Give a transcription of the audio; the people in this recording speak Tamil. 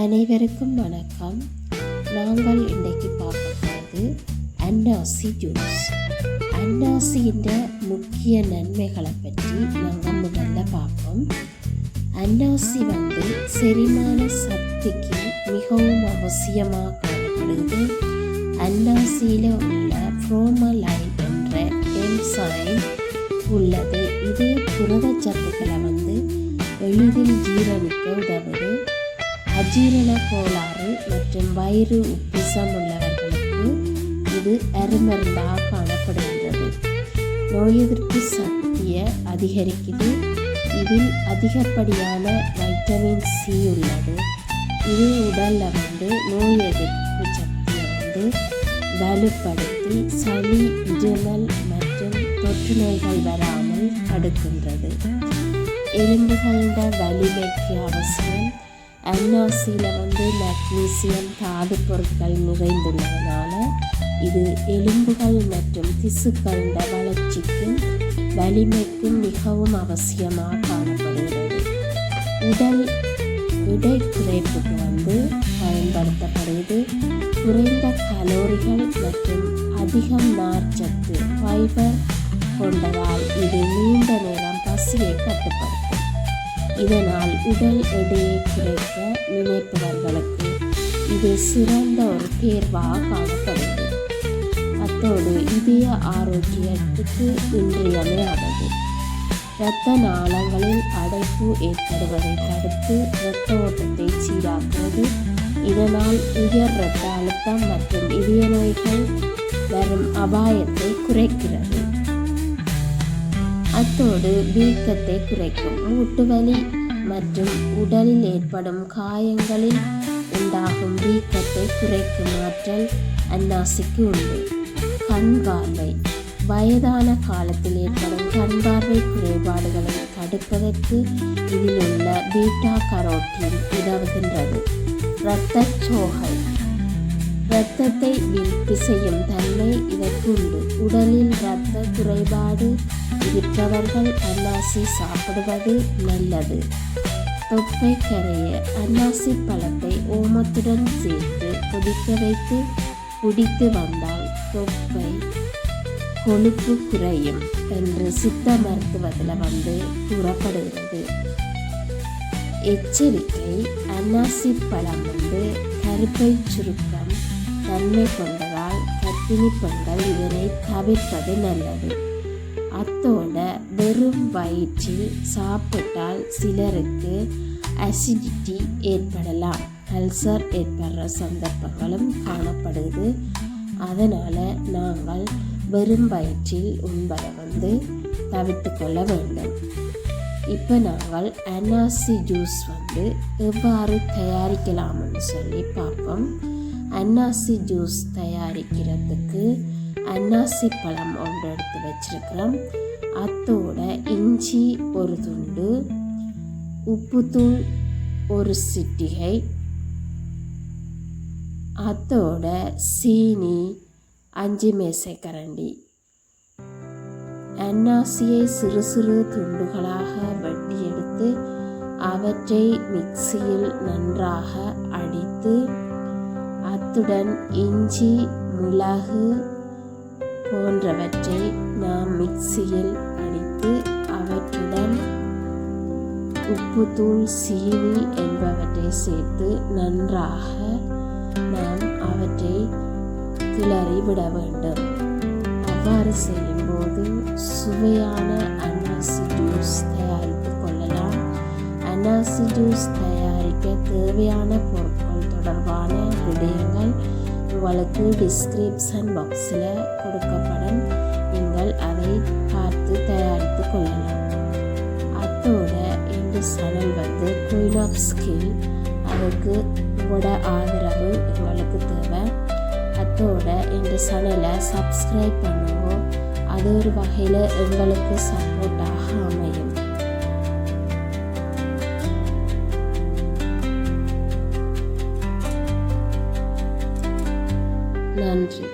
அனைவருக்கும் வணக்கம். நாங்கள் இன்றைக்கு பார்க்க போகிறது அன்னாசி ஜூஸ். அன்னாசியின் முக்கிய நன்மைகளை பற்றி நாங்கள் முதல்ல பார்ப்போம். அன்னாசி வந்து செரிமான சக்திக்கு மிகவும் அவசியமாக காணப்படுது அன்னாசியில் உள்ள ஃப்ரோமலைன் என்ற என்சைம் உள்ளது. இது புரதச்சத்துக்களை வந்து எளிதில் ஜீரணிக்க உதவுது. அஜீரண கோளாறு மற்றும் வயிறு உப்பிசம் உள்ளவர்களுக்கு இது அருமருந்தாக காணப்படுகின்றது. நோய் எதிர்ப்பு சக்தியை அதிகரிக்குது. இதில் அதிகப்படியான வைட்டமின் சி உள்ளது. இது உடலில் வந்து நோய் எதிர்ப்பு சக்தியை வந்து வலுப்படுத்தி சளி இருமல் மற்றும் தொற்று நோய்கள் வராமல் தடுக்கின்றது. எலும்புகளோட வலிமைக்கு அவசியம் அன்னாசியில் வந்து மக்னீசியம் தாது பொருட்கள் நிறைந்துள்ளதுனால இது எலும்புகள் மற்றும் திசுக்களோட வளர்ச்சிக்கும் வலிமைக்கும் மிகவும் அவசியமாக காணப்படுகிறது. உடல் எடை குறைப்புக்கு வந்து பயன்படுத்தப்படுகிறது குறைந்த கலோரிகள் மற்றும் அதிகம் நார்ச்சத்து ஃபைபர் கொண்டதால் இது நீண்ட நேரம் பசியை கட்டுப்படுத்தும் இதனால் உடல் எடையை குறைக்க நினைப்பவர்களுக்கு இது சிறந்த ஒரு தேர்வாக காணப்படுகிறது. அத்தோடு இதய ஆரோக்கியத்துக்கு இன்றியமையாதது. இரத்த நாளங்களில் அடைப்பு ஏற்படுவதை தடுத்து இரத்த ஓட்டத்தை சீராக்குவது இதனால் உயர் இரத்த அழுத்தம் மற்றும் இதய நோய்கள் வரும் அபாயத்தை குறைக்கிறது. அத்தோடு வீக்கத்தை குறைக்கும். மூட்டுவலி மற்றும் உடலில் ஏற்படும் காயங்களில் உண்டாகும் வீக்கத்தை குறைக்கும் ஆற்றல் அன்னாசிக்கு உண்டு. கண் பார்வை. வயதான காலத்தில் ஏற்படும் கண் பார்வை குறைபாடுகளை தடுப்பதற்கு இதில் உள்ள பீட்டா கரோட்டின் உதவுகின்றது. இரத்த சோகை. இரத்தத்தை வீழ்ச்சி செய்யும் தன்மை இதற்குண்டு. உடலில் இரத்த குறைபாடு இருப்பவர்கள் அன்னாசி சாப்பிடுவது நல்லது. தொப்பை கரைய அன்னாசி பழத்தை ஓமத்துடன் சேர்த்து கொதிக்க வைத்து குடித்து வந்தால் தொப்பை கொழுப்பு குறையும் என்று சித்த மருத்துவத்தில் வந்து கூறப்படுகிறது. எச்சரிக்கை அன்னாசி பழம் வந்து கருப்பை சுருக்கம் தன்மை கொண்டதால் கர்ப்பிணி பெண்கள் இதனை தவிர்ப்பது நல்லது. அத்தோட வெறும் வயிற்றில் சாப்பிட்டால் சிலருக்கு அசிடிட்டி ஏற்படலாம். அல்சர் ஏற்படுற சந்தர்ப்பங்களும் காணப்படுது. அதனால் நாங்கள் வெறும் வயிற்றில் உண்பதை வந்து தவிர்த்து கொள்ள வேண்டும். இப்போ நாங்கள் அனாசி ஜூஸ் வந்து எவ்வாறு தயாரிக்கலாம்னு சொல்லி பார்ப்போம். அன்னாசி ஜூஸ் தயாரிக்கிறதுக்கு அன்னாசி பழம் ஒன்று எடுத்து வச்சுருக்கிறோம். அத்தோட இஞ்சி ஒரு துண்டு உப்புத்தூள் ஒரு சிட்டிகை அத்தோட சீனி அஞ்சு மேசை கரண்டி. அன்னாசியை சிறு சிறு துண்டுகளாக வெட்டி எடுத்து அவற்றை மிக்சியில் நன்றாக அடித்து அத்துடன் இஞ்சி மிளகு போன்றவற்றை நாம் மிக்சியில் அடித்து அவற்றுடன் உப்புத்தூள் சீனி என்பவற்றை சேர்த்து நன்றாக நாம் அவற்றை கிளறி விட வேண்டும். அவ்வாறு செய்யும்போது சுவையான அன்னாசி ஜூஸ் தயாரித்து கொள்ளலாம். அன்னாசி ஜூஸ் தயாரிக்க தேவையான பொருட்கள் தொடர்பான விடயங்கள் உங்களுக்கு டிஸ்கிரிப்ஷன் பாக்ஸில் கொடுக்கப்படும். நீங்கள் அதை பார்த்து தயாரித்து கொள்ளலாம். அத்தோட இந்த சேனல் வந்து குயின் ஆஃப் ஸ்கில் அதுக்கு உங்களோட ஆதரவு எங்களுக்கு தேவை. அத்தோட இந்த சேனலை சப்ஸ்கிரைப் பண்ணுவோம் அது ஒரு வகையில் எங்களுக்கு சப்போர்ட்டாக அமையும். நன்றி